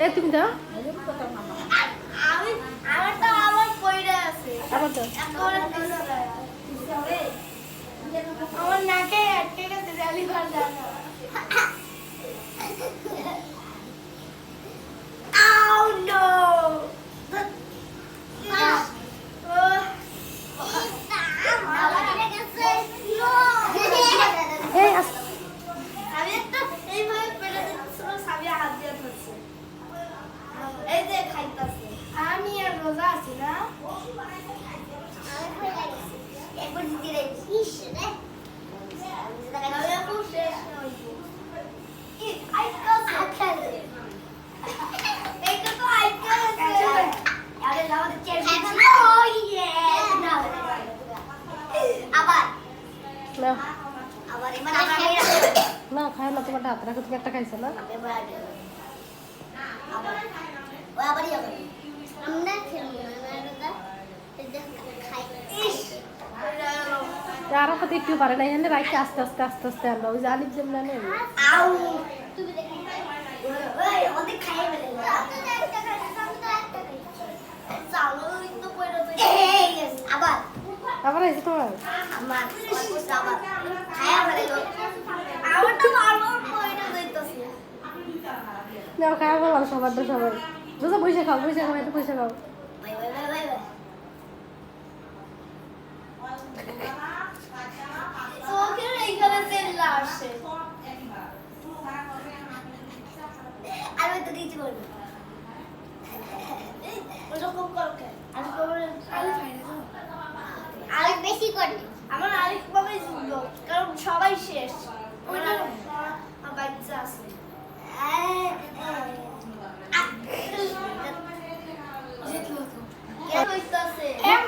দাও। আমি আমার তো আমার পয়রা আছে। আমার দাও এখন আমার নাকে আটকে গেছে জালি ঘর জানা Ow no! এই আস- আমি একটা এইভাবে পেলে দিচ্ছিল সাবিয়া হাত দিয়ে ধরছে এই যে খাইতাছে আমি আছি না। আমি এখন শেষ হইব ই আইতাছে এইটা তো আইতাছে আরে যাও চেয়ার ও ইয়ে আবার নাও আবার এবার আবার না খায় না তোমার হাত রাখো তুমি একটা খাইছো না? আরও কত একটু পারে না এখানে রাখতে আস্তে আস্তে আস্তে আস্তে আনবা ওই আলিফ যেমন আনে আবার আছে তোমার? খাওয়া বললাম সবার তো সবাই। বুঝো পয়সা খাও পয়সা খাও একটু পয়সা খাও bye bye bye bye bye চোখের এইখানে তেল আসে আর ওই তো দিতে বলব ওরকম করো আমি করব আলিফ আলিফ বেশি করে আমার বাবাই যুদ্ধ কারণ সবাই শেষ ওইটা আমার বাচ্চা আছে কে কইতাছে এমনি এই, এই, আরও কত দাও মাথায় দাও এই যে জি- এটা খাওয়ার চেষ্টা কর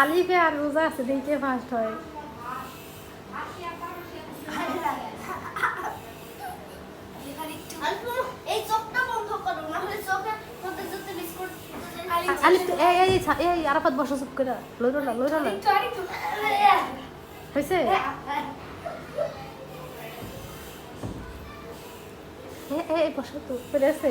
আলিফে আর রোজা আছে দেখে ফার্স্ট হয়। আলিফ, এই এই এই আরাফাত বসো চুপ করে। না না হয়েছে এই এই বসো তো পেরেছে